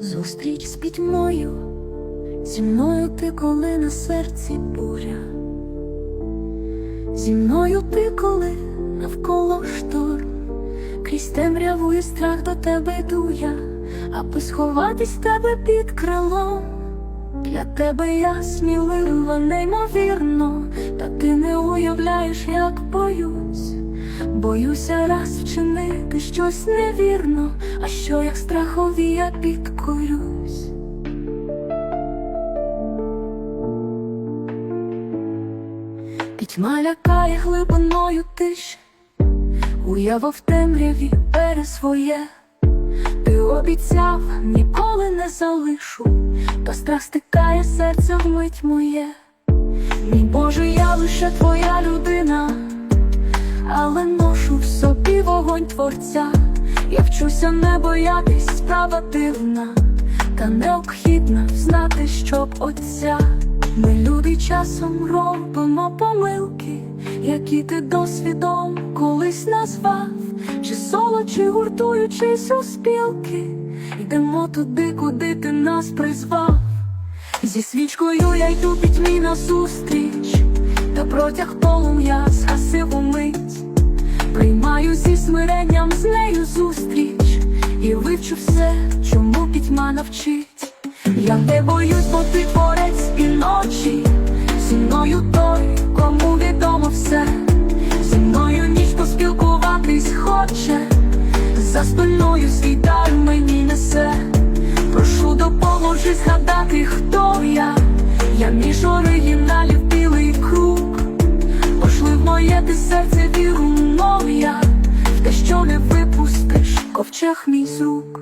Зустріч з пітьмою, зі мною ти, коли на серці буря, зі мною ти, коли навколо шторм, крізь темряву і страх до тебе йду я, аби сховатись тебе під крилом. Для тебе я смілива, неймовірно, Боюся раз вчинити щось невірно, а що як страхові я підкорюсь. Пітьма лякає глибиною тиші, уява в темряві бере своє. Ти обіцяв, ніколи не залишу, та страх стикає серце вмить моє. Мій Боже, я лише твоя людина, творця. Я вчуся не боятись, справа дивна, та необхідна знати, щоб отця. Ми люди часом робимо помилки, які ти досвідом колись назвав, чи соло, чи гуртуючись у спілки, йдемо туди, куди ти нас призвав. Зі свічкою я йду пітьмі назустріч, та протяг полум'я згасив умить. Смиренням з нею зустріч і вивчу все, чому пітьма навчить. Я не боюсь, бо ти творець і ночі, зі мною той, кому відомо все, зі мною ніч поспілкуватись хоче, за спиною свій дар мені несе. Прошу допоможи згадати, ковчег мій звук.